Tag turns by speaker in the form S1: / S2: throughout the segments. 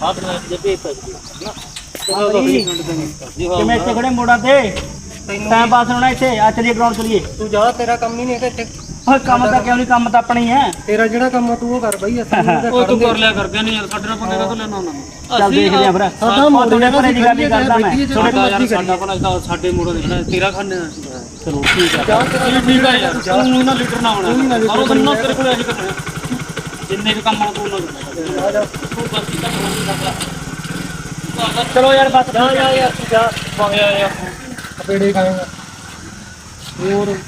S1: ਆਪ ਨਾ ਜੇ ਭੇਜ ਸਕਦੀ ਹੈ।
S2: ਕਿਵੇਂ ਇੱਥੇ ਖੜੇ ਮੋੜਾਂ ਤੇ। ਟਾਈਮ ਪਾਸ ਹੋਣਾ ਇੱਥੇ। ਆ ਚਲੀਏ ਗਰਾਊਂਡ ਚਲੀਏ।
S3: ਤੂੰ ਜਾ ਤੇਰਾ ਕੰਮ ਨਹੀਂ ਹੈਗਾ ਇੱਥੇ।
S2: ਓਏ ਕੰਮ ਤਾਂ ਕਿਉਂ ਨਹੀਂ ਕੰਮ ਤਾਂ ਆਪਣਾ ਹੀ
S3: ਤੇਰਾ ਜਿਹੜਾ ਕੰਮ ਆ ਤੂੰ ਉਹ ਕਰ ਬਈ ਅਸੀਂ ਤਾਂ
S1: ਉਹ ਤੂੰ ਕਰ ਲਿਆ ਕਰਦੇ ਨਹੀਂ ਯਾਰ ਸਾਡੇ ਨਾਲ ਪੰਗੇ ਕਾ ਲੈਣਾ ਉਹਨਾਂ ਨੂੰ?
S2: ਚੱਲ ਦੇਖਦੇ ਆ ਫਿਰ
S3: ਸਾਡਾ ਮੋੜ
S2: ਘਰੇ ਦੀ ਗੱਲ ਹੀ ਕਰਦਾ ਮੈਂ
S1: ਤੁਹਾਡੇ ਯਾਰ ਸਾਡਾ ਆਪਣਾ ਸਾਡੇ ਮੋੜੋ ਦੇਖਣਾ ਤੇਰਾ ਖਾਣੇ
S2: ਚਲੋ ਠੀਕ ਆ।
S1: ਠੀਕ ਆ ਯਾਰ ਤੂੰ ਨਾ ਲੀਡਰ ਨਾ ਹੋਣਾ। ਦਿਨ ਨਾ ਤੇਰੇ ਕੋਲ ਇਹੀ ਕਰਨਾ ਜਿੰਨੇ ਵੀ ਕੰਮ ਆ ਤੂੰ ਨਾ ਤੂੰ ਬਸ ਕੀਤਾ ਕਰਨਾ
S2: ਚਲੋ ਯਾਰ ਬਸ।
S3: ਜਾ ਜਾ ਯਾਰ ਤੂੰ ਜਾ।
S1: ਪਾਇਆ ਯਾਰ
S3: ਪੇੜੇ ਖਾਏਗਾ।
S1: ਹੋਰ?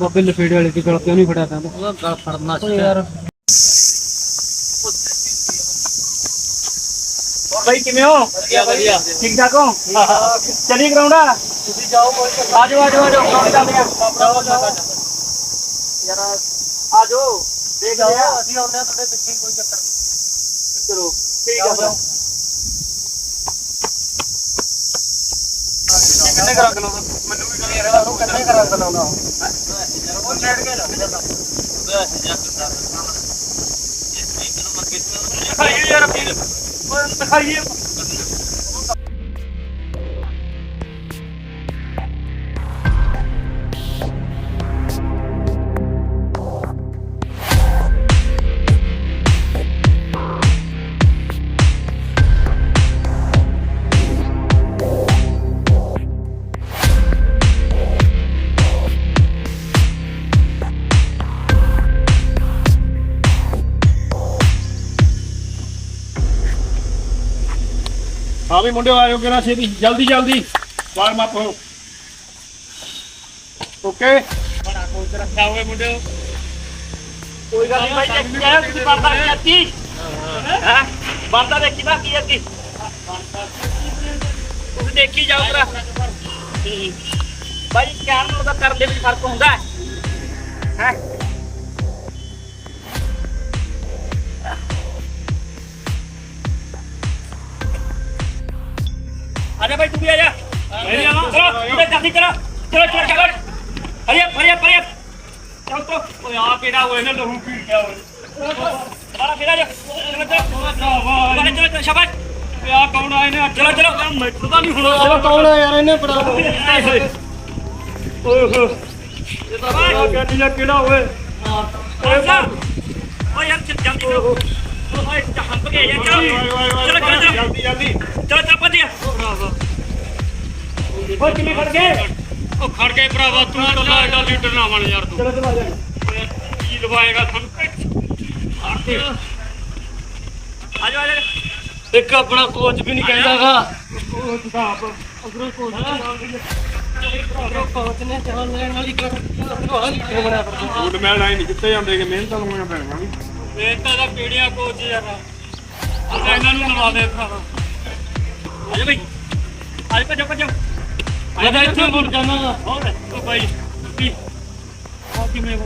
S3: ਬਾਬੇ ਲਫੇੜੇ ਵਾਲੇ ਦੀ ਗਲ ਕਿਉਂ ਨਹੀਂ ਫੜਿਆ ਤੈਨੂੰ
S1: ਉਹਦਾ ਗਲ ਫੜਨਾ
S3: ਓ ਯਾਰ।
S2: ਹੋਰ ਬਾਈ ਕਿਵੇਂ ਹੋ?
S1: ਵਧੀਆ ਵਧੀਆ।
S2: ਠੀਕ ਠਾਕ ਹੋ? ਚਲੀ ਗਰਾਊਂਡ ਆ
S3: ਤੁਸੀਂ ਜਾਓ ਕੋਈ
S2: ਆਜੋ ਆਜੋ ਆਜੋ। ਗਰਾਊਂਡ ਚੱਲਦੇ ਆ। ਯਾਰ ਆਜੋ। ਦੇਖ ਲਿਆ
S3: ਅਸੀਂ ਆਉਂਦੇ ਆ ਤੁਹਾਡੇ ਪਿੱਛੇ ਕੋਈ ਚੱਕਰ ਨਹੀਂ।
S2: ਚਲੋ ਠੀਕ ਆ ਫਿਰ
S3: ਕਿੰਨੇ ਕਰਾਂ ਗਲੋਂ ਮੈਨੂੰ ਵੀ ਕਰੀ ਰਿਹਾ ਉਹ ਕਿੰਨੇ ਕਰਾਂ ਗਲੋਂ ਨਾ ਉਹ? ਛੱਡ ਕੇ ਲੱਗ ਜਾਂਦਾ
S2: ਖਾਈਏ ਯਾਰ ਅਪੀਲ ਓਏ ਖਾਈਏ
S4: ਹਾਂ ਵੀ ਮੁੰਡਿਓ ਆਇਓ ਕਿਰਾ ਛੇਤੀ। ਜਲਦੀ ਜਲਦੀ। ਵਾਰਮ ਅਪ ਹੋ। ਓਕੇ।
S2: ਬੜਾ ਕੋਚ ਰੱਖਿਆ ਹੋਵੇ ਮੁੰਡਿਓ। ਕੋਈ ਗੱਲ ਨਹੀਂ ਭਾਈ ਦੇਖੀ ਜਾਇਆ ਤੁਸੀਂ ਬਣਦਾ ਕੀ ਅੱਤੀ ਹਾਂ? ਬਣਦਾ ਦੇਖੀ ਨਾ ਕੀ ਅੱਤੀ ਤੁਸੀਂ ਦੇਖੀ ਜਾਓ ਜਰਾ। ਭਾਈ ਕਹਿਣ ਤਾਂ ਕਰਨ ਦੇ ਵਿੱਚ ਫ਼ਰਕ ਹੁੰਦਾ। ਹੈ ਹੈ? ਜਾ ਭਾਈ ਤੂੰ ਵੀ ਆ ਜਾ। ਮੈਂ ਵੀ ਆਵਾਂ। ਚਲੋ ਤੇ ਜਲਦੀ ਕਰੋ ਚਲੋ। ਚਲ ਚਲ ਹਰਿਆ ਹਰਿਆ ਹਰਿਆ ਚਲ ਤੋ ਓਏ ਆ ਕਿਹੜਾ ਹੋਏ ਨੇ ਲਹੂ ਪੀ ਗਿਆ ਓਏ? ਬਾਲਾ ਕਿਹੜਾ ਜਾ? ਚਲੋ ਚਲੋ। ਚਲੋ ਸ਼ਾਬਾਸ਼। ਆ ਕੌਣ ਆਏ ਨੇ ਚਲੋ ਚਲੋ। ਮੈਨੂੰ ਤਾਂ ਨਹੀਂ ਹੋਣਾ।
S3: ਉਹ ਕੌਣ ਆ ਯਾਰ ਇਹਨੇ
S2: ਪੜਾ ਓਏ ਓਏ ਇਹ ਤਾਂ ਬੜਾ ਗੱਡੀ ਦਾ ਕਿਹੜਾ ਓਏ? ਓਏ ਓਏ ਯਾਰ ਜਲਦੀ ਕਰੋ ਓਏ ਹੰਪ ਗਏ ਯਾਰ ਚਲੋ। ਚਲੋ ਚਲੋ
S4: ਜਲਦੀ ਜਲਦੀ।
S2: ਚਲੋ ਚਲੋ ਕਿਵੇਂ ਗਏ?
S1: ਉਹ ਖੜ ਕੇ ਭਰਾਵਾ ਤੂੰ ਟੋਲਾ ਐਡਾ ਲੀਡਰ ਨਾ ਬਣ ਯਾਰ ਤੂੰ।
S2: ਚਲੋ ਚਲੋ ਆ ਜਾ।
S1: ਓਏ ਕੀ ਲਵਾਏਗਾ ਸਾਨੂੰ
S2: ਆ ਜਾ ਆ ਜਾ।
S1: ਇੱਕ ਆਪਣਾ ਕੋਚ ਵੀ ਨਹੀਂ ਕਹਿੰਦਾਗਾ
S3: ਕੋਚ ਨੇ ਚਾਲ ਲੈਣ ਵਾਲੀ ਕਰ ਬਣਿਆ ਫਿਰ
S4: ਫੂਡ ਮੈਲ ਆਈ ਨਹੀਂ ਕਿੱਥੇ ਜਾਂਦੇ ਕਿ ਮਿਹਨਤਾਂ ਲਵਾਉਣੀਆਂ ਪੈਣੀਆਂ ਵੀ।
S1: ਵੇਖਤਾ ਦਾ ਕਿਹੜੀਆਂ ਕੋਚ ਯਾਰ ਇਹਨਾਂ ਨੂੰ ਲਵਾ ਦੇ ਭਰਾਵਾ।
S2: ਆ ਜਾ ਬਈ। ਆ ਜਾ ਭੱਜੋ ਭੱਜੋ।
S1: ਮੈਂ ਤਾਂ ਇੱਥੇ ਮੁੜ ਜਾਣਾ। ਗਾ।
S2: ਹੋਰ
S1: ਉਹ ਬਾਈ ਕੀ? ਆ ਕਿਵੇਂ ਹੋ?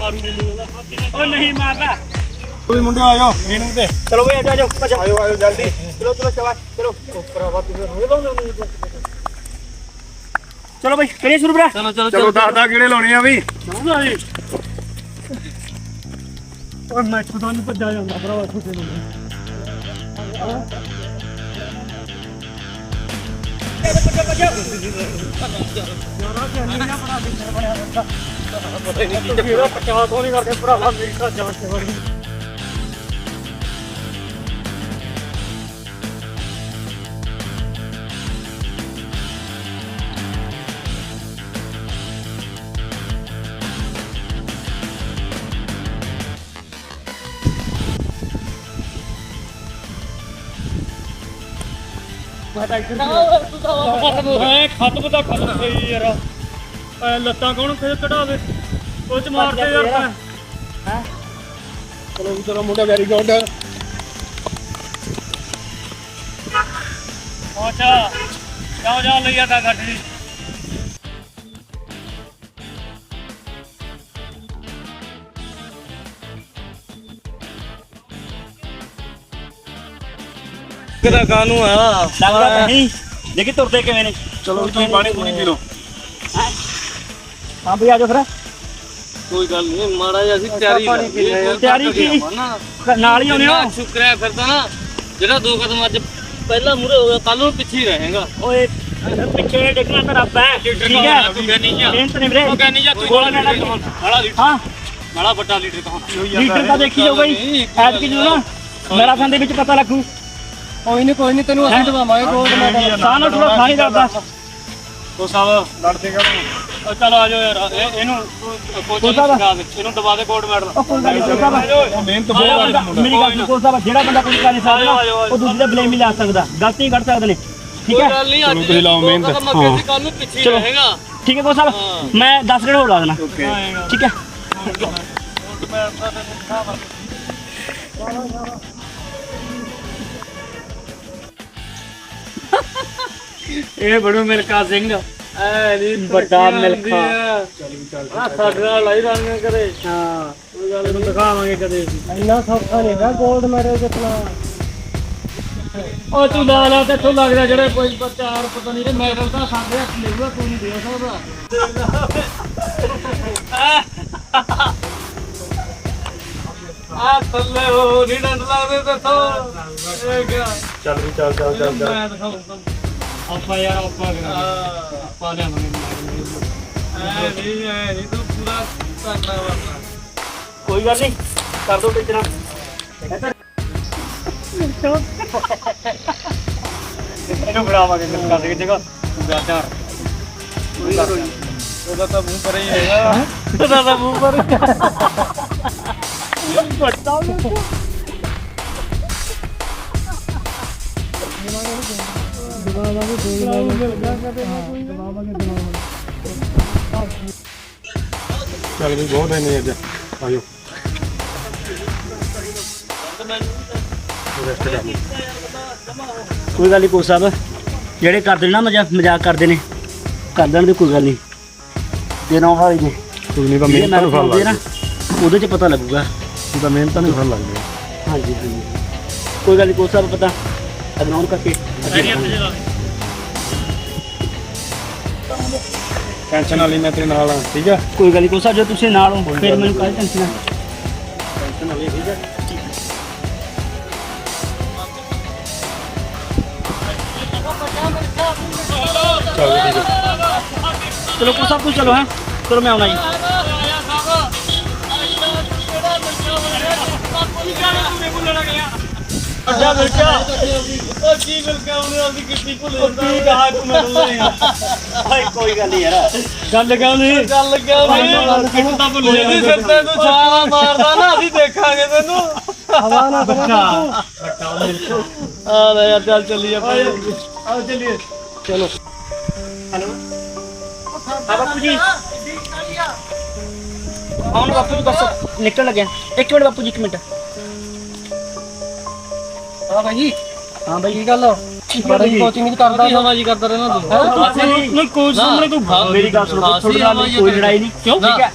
S1: ਮਾਰੂ ਮੈਨੂੰ
S2: ਓ ਨਹੀਂ ਮਾਰਦਾ।
S4: ਕੋਈ ਮੁੰਡਿਓ ਆਇਓ ਮੀਨੂ ਤੇ।
S2: ਚਲੋ ਬਈ ਆ ਜਾ ਆ ਜਾ ਭੱਜੋ
S4: ਆਇਓ ਆਇਓ ਜਲਦੀ।
S2: ਚਲੋ ਚਲੋ ਚਲੋ ਚਲੋ ਚਲੋ ਬਈ ਕਰੀਏ ਸ਼ੁਰੂ ਬਰਾ
S1: ਚਲੋ ਚਲੋ
S4: ਚਲੋ ਦਸ ਦਸ ਕਿਹੜੇ ਲਾਉਣੇ ਆ ਵੀ।
S2: ਓਏ ਮੈਂ ਖੁਦਾ ਨਹੀਂ ਭੱਜਾ ਜਾਂਦਾ ਭਰਾਵਾ
S1: ਖਤਮ ਦਾ ਖਤਮ ਗਈ ਯਾਰ। ਐ ਲੱਤਾਂ ਕੌਣ ਫੇਰ ਕਢਾਵੇ? ਕੋਚ ਮਾਰਦੇ ਯਾਰ
S2: ਹੈ?
S4: ਚਲੋ ਵੀ ਚਲੋ ਮੁੰਡਾ ਵੈਰੀ ਗੁੱਡ
S1: ਅੱਛਾ। ਜਾਓ ਜਾਓ ਲਈ ਆ ਗੱਡੀ।
S3: ਕਿਹਦਾ ਕਾਨੂੰ ਆ?
S2: ਲੱਗਦਾ ਤਾਂ ਨਹੀਂ। ਦੇਖੀ ਤੁਰਦੇ ਕਿਵੇਂ ਨੇ।
S4: ਚਲੋ ਤੁਸੀਂ ਪਾਣੀ ਪੂਣੀ ਪੀ ਲਓ।
S2: ਹਾਂ? ਬਈ ਆ ਜਾ ਫਿਰ।
S1: ਕੋਈ ਗੱਲ ਨਹੀਂ ਮਾੜਾ ਜਿਹਾ ਅਸੀਂ ਤਿਆਰੀ।
S2: ਤਿਆਰੀ ਕੀ? ਨਾਲ ਹੀ ਆਉਣੇ ਹੋ?
S5: ਸ਼ੁਕਰ ਫਿਰ ਤਾਂ ਨਾ ਜਿਹੜਾ ਦੋ ਕਦਮ ਅੱਜ ਪਹਿਲਾਂ ਮੂਰੇ ਹੋ ਗਿਆ ਕੱਲ ਨੂੰ ਪਿੱਛੇ ਹੀ ਰਹੇਗਾ।
S2: ਓਏ ਪਿੱਛੇ ਡਿੱਗਣਾ ਤਾਂ ਰੱਬ ਹੈ ਠੀਕ ਹੈ?
S5: ਤੂੰ ਜਾ
S2: ਮਿਹਨਤ ਨਹੀਂ ਵੀਰੇ।
S5: ਉਹ ਕਹਿੰਦੀ ਜਾ ਤੂੰ
S2: ਗੋਲ ਲੈਣਾ।
S5: ਨਾਲਾ ਲੀਟਰ
S2: ਹਾਂ।
S5: ਨਾਲਾ ਵੱਡਾ ਲੀਟਰ ਕਹਾਂ
S2: ਲੀਟਰ ਤਾਂ ਦੇਖੀ ਜਾਊਗਾ ਜੀ ਐਤਕੀ ਜਦੋਂ ਨਾ ਮੈਰਾਥਨ ਦੇ ਵਿੱਚ ਪਤਾ ਲੱਗੂ।
S3: ਕੋਈ ਨਹੀਂ ਕੋਈ ਨਹੀਂ ਤੈਨੂੰ ਅਸੀਂ ਦਵਾਵਾਂਗੇ ਗੋਲਡ ਮੈਡਲ
S2: ਸਾਹ ਨਾਲ ਥੋੜਾ ਸਾਹ ਨਹੀਂ ਕਰਦਾ
S5: ਉਹ ਸਾਹਿਬ
S4: ਲੜਦੇ ਕਰ
S5: ਉਹ ਚਲ ਆ ਜਾਓ ਯਾਰ ਇਹ- ਇਹਨੂੰ ਕੋਚ ਨੂੰ ਦੇ ਇਹਨੂੰ ਦਬਾ ਦੇ ਗੋਲਡ ਮੈਡਲ
S2: ਉਹ ਕੋਈ ਗੱਲ ਨਹੀਂ ਸਾਹਿਬ
S4: ਉਹ ਮਿਹਨਤ ਬਹੁਤ ਕਰਦਾ ਮੁੰਡਾ
S2: ਮੇਰੀ ਗੱਲ ਸੁਣੋ ਸਾਹਿਬ ਜਿਹੜਾ ਬੰਦਾ ਕੁਝ ਕਰ ਨਹੀਂ ਸਕਦਾ ਉਹ ਦੂਜੇ ਦਾ ਬਲੇਮ ਹੀ ਲਾ ਸਕਦਾ। ਗਲਤੀ ਕੱਢ ਸਕਦੇ ਨੇ ਠੀਕ ਹੈ?
S5: ਗੱਲ ਨਹੀਂ
S4: ਚਲੋ ਤੁਸੀਂ ਲਾਓ ਮਿਹਨਤ।
S5: ਦੋ ਕੱਲ ਨੂੰ ਪਿੱਛੇ
S2: ਚਲੋ।
S5: ਰਹੇਗਾ।
S2: ਠੀਕ ਹੈ ਕੋ ਸਾਹਿਬ ਮੈਂ 10 ਰੇਡ ਹੋਰ ਲਾ ਦੇਣਾ। ਠੀਕ ਹੈ?
S5: ਇਹ ਬੜੂ ਮਿਲਖਾ ਸਿੰਘ। ਐ ਨਹੀਂ
S2: ਵੱਡਾ ਮਿਲਖਾ।
S5: ਆ। ਸਾਡੇ ਨਾਲ ਲਾਈ ਰੰਗ ਕਰੇ ਹਾਂ। ਕੋਈ ਗੱਲ ਨਹੀਂ। ਦਿਖਾਵਾਂਗੇ ਕਦੇ
S3: ਇੰਨਾ ਸੌਖਾ ਨਹੀਂ ਹੈਗਾ ਗੋਲਡ ਮੈਡਲ ਜਿੱਤਣਾ।
S5: ਉਹ ਤੂੰ ਲਾ ਲਾ ਤੇ ਲੱਗਦਾ ਜਿਹੜੇ ਕੋਈ ਚਾਰ ਪਤਾ ਨਹੀਂ ਮੈਡਲ ਤਾਂ ਸਾਡੇ ਹੱਥ ਲੈਊਗਾ ਕੋਈ ਨਹੀਂ ਦੇ ਸਕਦਾ। ਆ ਥੱਲੇ ਹੋ ਨਹੀਂ ਡੰਡ ਲੱਗਦੇ ਤੇ ਤੋ ਇਹ ਕਿਆ?
S4: ਚੱਲ ਵੀ ਚੱਲ ਚੱਲ ਚੱਲ ਚੱਲ।
S5: ਮੈਂ ਦਿਖਾਉਂਗਾ ਆਪਾਂ ਯਾਰ ਆਪਾਂ ਕਰਾਂਗੇ। ਆਪਾਂ ਲਿਆਵਾਂਗੇ ਐ ਨਹੀਂ ਐ ਨਹੀਂ ਤੂੰ ਪੂਰਾ ਕਰਨਾ ਵਾ।
S2: ਕੋਈ ਗੱਲ ਨਹੀਂ ਕਰ ਦੋ ਟਿਚਣਾ
S5: ਇਹਨੂੰ ਬੁਲਾਵਾਂਗੇ ਮਿਲਕਾ ਸਿੰਘ ਜਗ੍ਹਾ ਪੂਰਾ ਚਾਰ ਉਹਦਾ ਤਾਂ ਮੂੰਹ ਪਰ ਹੀ ਹੈਗਾ। ਉਹਦਾ ਤਾਂ ਮੂੰਹ ਪਰ
S4: ਚੱਲ ਵੀ ਬਹੁਤ ਐਨੇ ਅੱਜ ਆਜੋ ਰੈਸਟ ਕਰ ਲਓ
S2: ਕੋਈ ਗੱਲ ਨਹੀਂ ਕੋ ਸਾਹਿਬ ਜਿਹੜੇ ਕਰਦੇ ਨੇ ਨਾ ਮਜ਼ਾਕ ਮਜ਼ਾਕ ਕਰਦੇ ਨੇ। ਕਰ ਲੈਣ ਦੇ ਕੋਈ ਗੱਲ ਨਹੀਂ ਦੇਣਾ ਵਾਲੀ ਨੇ
S4: ਕੋਈ ਨਹੀਂ ਤਾਂ
S2: ਜਿਹੜੇ
S4: ਮਿਹਨਤ ਨੂੰ ਫਲ
S2: ਹੁੰਦੀ ਹੈ ਨਾ
S4: ਲੱਗਦਾ
S2: ਉਹਦੇ 'ਚ ਪਤਾ ਲੱਗੂਗਾ।
S4: ਤਾਂ ਮਿਹਨਤ ਨੂੰ ਫਲ ਲੱਗਦਾ
S2: ਹਾਂਜੀ ਹਾਂਜੀ। ਕੋਈ ਗੱਲ ਨਹੀਂ ਸਾਹਿਬ ਪਤਾ ਇਗਨੋਰ ਕਰਕੇ
S4: ਟੈਨਸ਼ਨ ਵਾਲੀ ਮੈਂ ਤੇਰੇ ਨਾਲ ਆ ਠੀਕ ਆ?
S2: ਕੋਈ ਗੱਲ ਨਹੀਂ ਸਾਹਿਬ ਜੇ ਤੁਸੀਂ ਨਾਲ ਹੋ ਫਿਰ ਮੈਨੂੰ ਕਾਹਦੀ ਟੈਨਸ਼ਨ ਹੈ
S4: ਚੱਲ ਠੀਕ ਆ।
S2: ਚਲੋ ਕੋ ਸਾਹਿਬ ਤੁਸੀਂ ਚਲੋ ਹੈ। ਚਲੋ ਮੈਂ ਆਉਣਾ ਜੀ।
S5: ਅੱਛਾ ਮਿਲਕਾ। ਉਹ ਕੀ ਮਿਲਕਾ ਉਹਨੇ ਆਪਦੀ ਕਿੱਟੀ ਭੁੱਲ ਜਾਂਦਾ। ਕੀ ਕਹਾ ਤੂੰ ਮੈਨੂੰ
S2: ਓਏ ਕੋਈ ਗੱਲ ਨਹੀਂ ਯਾਰ।
S5: ਗੱਲ ਕਿਉਂ ਨਹੀਂ ਗੱਲ ਕਿਉਂ ਨਹੀਂ ਕਿੱਟ ਤਾਂ ਭੁੱਲ ਜਾਂਦਾ। ਸਿਰ ਤੇ ਤੂੰ ਛਾਲਾ ਮਾਰਦਾ ਨਾ ਅਸੀਂ ਦੇਖਾਂਗੇ ਤੈਨੂੰ।
S3: ਹਵਾ ਨਾ ਬੱਚਾ
S5: ਆ ਲੈ ਯਾਰ ਚੱਲ ਚੱਲੀਏ ਭਾਈ ਆ ਚੱਲੀਏ।
S2: ਚਲੋ। ਹੈਲੋ। ਹਾਂ ਬਾਪੂ ਜੀ। ਆਉਣ ਬਾਪੂ ਜੀ? ਬਸ ਨਿਕਲ ਲੱਗਿਆ। ਇੱਕ ਮਿੰਟ ਬਾਪੂ ਜੀ ਇੱਕ ਮਿੰਟ।
S3: ਹਾਂ ਭਾਈ
S2: ਹਾਂ ਬਾਈ
S3: ਕੀ ਗੱਲ ਬੜੀ ਕੋਚਿੰਗ ਨਹੀਂ ਕਰਦਾ
S5: ਹਵਾ ਜੀ ਕਰਦਾ ਰਹਿਣਾ ਤੂੰ।
S2: ਨਹੀਂ ਕੋਈ ਸਾਹਮਣੇ ਤੂੰ ਮੇਰੀ ਗੱਲ ਸੁਣ ਤੁਹਾਡੇ ਨਾਲ ਨਹੀਂ ਕੋਈ ਲੜਾਈ ਨਹੀਂ। ਕਿਉਂ? ਠੀਕ ਹੈ?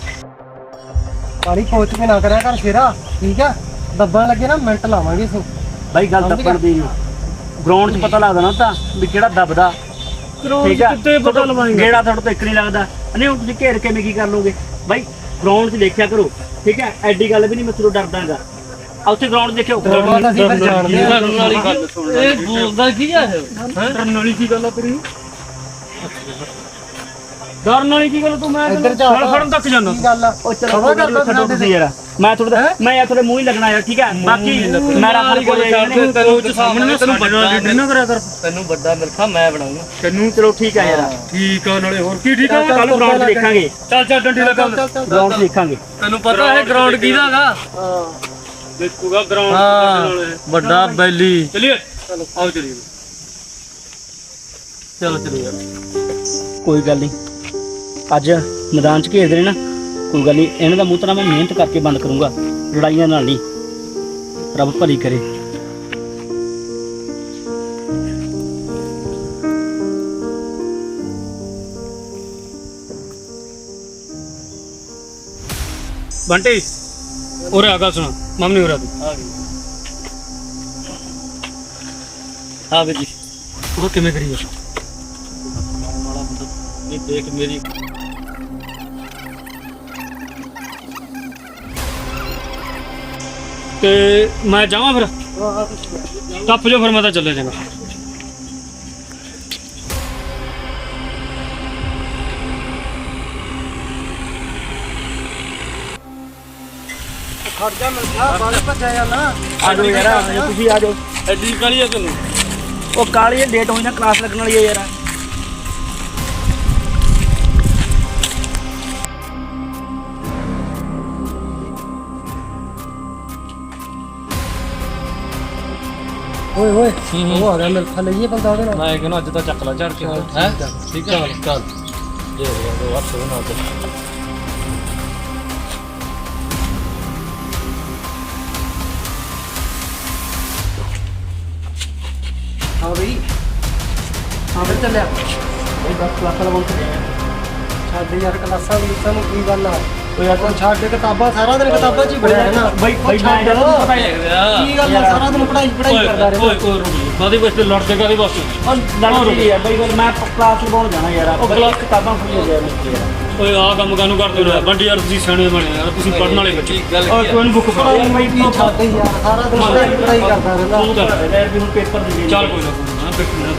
S3: ਬੜੀ ਕੋਚਿੰਗ ਨਾ ਕਰਿਆ ਕਰ ਸ਼ੇਰਾ ਠੀਕ ਆ? ਦੱਬਣ ਲੱਗੇ ਨਾ ਮਿੰਟ ਲਾਵਾਂਗੇ ਅਸੀਂ।
S2: ਬਾਈ ਗੱਲ ਦੱਪਣ ਦੀ ਗਰਾਊਂਡ 'ਚ ਪਤਾ ਲੱਗਦਾ ਨਾ ਤਾਂ ਵੀ ਕਿਹੜਾ ਦੱਬਦਾ। ਠੀਕ ਹੈ ਕਿੱਥੇ ਪਤਾ ਲਵਾਂਗੇ? ਜਿਹੜਾ ਤੁਹਾਡੇ ਤੋਂ ਇੱਕ ਨਹੀਂ ਲੱਗਦਾ। ਨਹੀਂ ਹੁਣ ਤੁਸੀਂ ਘੇਰ ਕੇ ਮੈਂ ਕੀ ਕਰ ਲੋਗੇ ਬਾਈ ਗਰਾਊਂਡ 'ਚ ਦੇਖਿਆ ਕਰੋ। ਠੀਕ ਹੈ? ਐਡੀ ਗੱਲ ਵੀ ਨਹੀਂ ਮੈਂ ਤੁਹਾਨੂੰ ਡਰਦਾਗਾ। ਉੱਥੇ ਗਰਾਊਂਡ ਦੇਖਿਓ।
S3: ਬਾਤ ਅਸੀਂ ਫਿਰ ਜਾਣਦੇ ਹਾਂ
S5: ਕਰਨ ਵਾਲੀ ਗੱਲ। ਸੁਣ ਇਹ ਬੋਲਦਾ ਕੀ ਆ ਇਹ? ਕਰਨ ਵਾਲੀ ਕੀ ਗੱਲ ਆ ਤੇਰੀ? ਕਰਨ ਵਾਲੀ ਕੀ ਗੱਲ ਤੂੰ? ਮੈਂ
S3: ਇੱਧਰ ਜਾ।
S5: ਫੜਨ ਤੱਕ ਜਾਂਦਾ
S3: ਕੀ ਗੱਲ ਆ?
S2: ਉਹ ਚਲੋ ਨੀ, ਛੱਡੋ ਤੁਸੀਂ ਯਾਰ। ਮੈਂ ਤੁਹਾਡੇ ਮੈਂ ਯਾਰ ਤੁਹਾਡੇ ਮੂੰਹ ਹੀ ਲੱਗਣਾ ਯਾਰ ਠੀਕ ਹੈ? ਬਾਕੀ ਮੇਰਾ ਫ਼ਰਕ ਕੋਈ ਨਹੀਂ
S5: ਤੈਨੂੰ ਚ ਸਾਹਮਣੇ ਤੈਨੂੰ ਵੱਡਾ ਲੀਡਰ ਨਾ ਕਰਿਆ ਕਰ। ਤੈਨੂੰ ਵੱਡਾ ਮਿਲਖਾ ਮੈਂ ਬਣਾਉਂਗਾ
S2: ਤੈਨੂੰ ਚਲੋ ਠੀਕ ਹੈ ਯਾਰ।
S5: ਠੀਕ ਆ ਨਾਲੇ ਹੋਰ ਕੀ ਠੀਕ ਆ?
S2: ਕੱਲ ਗਰਾਊਂਡ ਦੇਖਾਂਗੇ।
S5: ਚੱਲ ਚੱਲ ਡੰਡੀ ਲਗਾ
S2: ਗਰਾਊਂਡ ਦੇਖਾਂਗੇ।
S5: ਤੈਨੂੰ ਪਤਾ ਹੈ ਗਰਾਊਂਡ ਕਿਹਦਾ ਹੈਗਾ ਦੇਖੂਗਾ ਗਰਾਊਂਡ ਹਾਂ ਵੱਡਾ ਬੈਲੀ। ਚਲਿਏ। ਆਓ ਚਲਿਏ। ਚਲੋ ਚਲਿਏ।
S2: ਕੋਈ ਗੱਲ ਨਹੀਂ। ਅੱਜ ਮੈਦਾਨ 'ਚ ਘੇਰਦੇ ਨੇ ਨਾ ਕੋਈ ਗੱਲ ਨਹੀਂ। ਇਹਨਾਂ ਦਾ ਮੂੰਹ ਤਾਂ ਮੈਂ ਮਿਹਨਤ ਕਰਕੇ ਬੰਦ ਕਰੂੰਗਾ। ਲੜਾਈਆਂ ਨਾਲ ਨਹੀਂ। ਰੱਬ ਭਲੀ ਕਰੇ।
S5: ਬੰਟੀ ਉਰੇ ਆ ਗੱਲ ਸੁਣ। ਮਮਨੀ ਉਰੇ ਤੂੰ ਆ ਗਈ ਹਾਂ ਜੀ ਉਹ ਕਿਵੇਂ ਕਰੀ ਦੇਖ ਮੇਰੀ
S1: ਤੇ ਮੈਂ ਜਾਵਾਂ ਫਿਰ
S3: ਹਾਂ ਹਾਂ
S1: ਟੱਪ ਜੋ ਫਿਰ ਮੈਂ ਤਾਂ ਚੱਲੇ ਜਾਗਾ
S3: ਖੜ ਜਾ ਮਿਲ ਗਿਆ ਬਾਹਰ ਭੱਜਿਆ ਜਾਣਾ
S2: ਆ ਜਾਓ ਯਾਰ ਆ ਜਾਓ, ਤੁਸੀਂ ਆ ਜਾਓ।
S1: ਐਡੀ ਕਾਲੀ ਆ ਤੈਨੂੰ?
S2: ਉਹ ਕਾਲੀ ਲੇਟ ਹੋਈ ਨਾ ਕਲਾਸ ਲੱਗਣ ਵਾਲੀ ਹੈ ਯਾਰ।
S3: ਓਏ ਓਏ ਉਹ ਆ ਗਿਆ ਮੇਰੇ ਥੱਲੇ ਇਹ ਬੰਦਾ ਉਹਦੇ ਨਾਲ।
S1: ਮੈਂ ਕਹਿੰਦਾ ਅੱਜ ਤਾਂ ਚੱਕ ਲਾ ਝੜ ਕੇ। ਹੈ? ਠੀਕ ਹੈ ਚੱਲ ਜੇ ਉਹ ਹੱਥ ਨਾ ਤੇ।
S3: ਹਾਂ ਬਈ ਹਾਂ ਬਈ ਚੱਲਿਆ
S2: ਇਹ 10 ਕਲਾਸਾਂ ਲਗਾਉਣ ਤੇ
S3: ਸਾਡੇ ਯਾਰ ਦੀ ਓਏ ਯਾਰ ਤੂੰ ਛੱਡ ਕਿਤਾਬਾਂ ਸਾਰਾ ਦਿਨ ਕਿਤਾਬਾਂ 'ਚ ਹੀ ਵੜਿਆ ਹੈ ਨਾ
S2: ਬਈ ਬਈ ਮੈਂ
S3: ਛੱਡ।
S2: ਪਤਾ ਹੀ ਹੈ
S3: ਕੀ ਗੱਲ ਆ? ਸਾਰਾ ਦਿਨ ਪੜ੍ਹਾਈ ਪੜ੍ਹਾਈ ਕਰਦਾ ਰਹਿੰਦਾ
S1: ਓਏ ਕੋਈ ਰੁਕੀ ਕਾਦੀ ਵਾਸਤੇ ਲੜਦੇ ਕਾਦੀ ਵਾਸਤੇ
S2: ਉਹ ਲੜਦੀ ਹੈ ਬਈ ਮੈਂ ਕਲਾਸ ਲਗਾਉਣ ਜਾਣਾ ਯਾਰ?
S1: ਉਹ ਕਲਾਸ-
S2: ਕਿਤਾਬਾਂ ਯਾਰ ਮੇਰੇ ਯਾਰ
S1: ਓਏ ਆ ਕੰਮ ਕਾਨੂੰ ਕਰਦੇ ਹੋ? ਬੰਡੀ ਯਾਰ ਤੁਸੀਂ ਸਿਆਣੇ ਬਣੇ ਯਾਰ। ਤੁਸੀਂ ਪੜਨ ਵਾਲੇ ਬੱਚੇ। ਓਏ ਕੋਈ ਨੀ ਬੁੱਕ
S3: ਪੜ੍ਹਾਈ ਬਈ ਕੀ ਛੱਡ ਯਾਰ ਸਾਰਾ ਦਿਨ ਪੜ੍ਹਾਈ ਪੜ੍ਹਾਈ ਕਰਦਾ ਰਹਿੰਦਾ।
S1: ਤੂੰ ਤਾਂ
S2: ਯਾਰ ਵੀ ਹੁਣ ਪੇਪਰ ਦੇ ਦੇ
S1: ਚੱਲ ਕੋਈ ਨਾ। ਕੋਈ ਨਾ ਬੈਠ ਨਾ।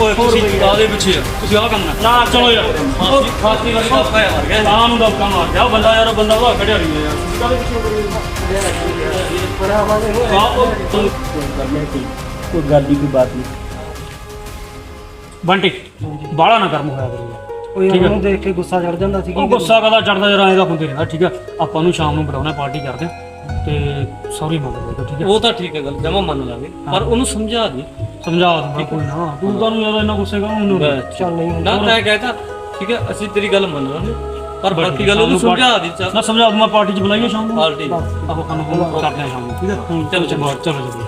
S1: ਓਏ ਤੁਸੀਂ ਕਾਦੇ ਪਿੱਛੇ ਆ। ਤੁਸੀਂ ਆ ਕੰਮ ਨਾ
S2: ਨਾ
S1: ਚਲੋ ਯਾਰ ਉਹ ਖਾਸੀ ਵਾਰੀ ਦਾ ਪਾਇਆ ਮਾਰ ਗਿਆ। ਆਹ ਨੂੰ ਦਬਕਾ ਮਾਰ ਗਿਆ। ਉਹ ਬੰਦਾ ਯਾਰ ਉਹ ਬੰਦਾ ਉਹ ਖੜਿਆ ਨਹੀਂ ਯਾਰ ਉਹ
S2: ਕੋਈ ਗੱਲ ਦੀ ਕੋਈ ਬਾਤ ਨਹੀਂ
S1: ਬੰਟੀ ਬਾਲਾ ਨਾ ਕਰਮ ਹੋਇਆ ਕਰੋ। ਯਾਰ
S3: ਓਏ
S1: ਠੀਕ।
S3: ਉਹਨੂੰ ਦੇਖ ਕੇ ਗੁੱਸਾ ਚੜ ਜਾਂਦਾ ਸੀ।
S1: ਉਹ ਗੁੱਸਾ ਕਦਾ ਚੜਦਾ ਜਰਾ ਐਂ ਦਾ ਹੁੰਦੇ ਰਹਿੰਦਾ ਠੀਕ ਆ। ਆਪਾਂ ਨੂੰ ਸ਼ਾਮ ਨੂੰ ਬੁਲਾਉਣਾ ਪਾਰਟੀ ਕਰਦੇ ਆ। ਤੇ ਸੌਰੀ ਮੰਗ ਲੈਂਦਾ ਠੀਕ ਆ
S5: ਉਹ ਤਾਂ ਠੀਕ ਹੈ ਗੱਲ ਜਮਾ ਮੰਨ ਲਾਂਗੇ। ਪਰ ਉਹਨੂੰ ਸਮਝਾ ਦੇ।
S1: ਸਮਝਾ ਦੂੰਗਾ ਕੋਈ ਨਾ ਤੂੰ ਤਾਂ ਯਾਰ ਇੰਨਾ ਗੁੱਸੇ ਕਾ ਉਹਨੂੰ
S3: ਚੱਲ ਨਹੀਂ ਹੁੰਦਾ
S5: ਨਾ ਤੈਂ ਕਹਿਤਾ ਠੀਕ ਹੈ ਅਸੀਂ ਤੇਰੀ ਗੱਲ ਮੰਨ ਲਾਂਗੇ। ਪਰ ਬਾਕੀ ਗੱਲ ਉਹਨੂੰ ਸਮਝਾ ਦੇ ਚੱਲ।
S1: ਨਾ ਸਮਝਾ ਦੂੰਗਾ ਪਾਰਟੀ ਚ ਬੁਲਾਈਏ ਸ਼ਾਮ ਨੂੰ।
S5: ਪਾਰਟੀ।
S1: ਆਪਾਂ ਨੂੰ ਕਰਦੇ ਆ ਸ਼ਾਮ ਨੂੰ। ਠੀਕ ਆ ਚਲੋ ਚਲੋ ਚਲੋ ਚਲੋ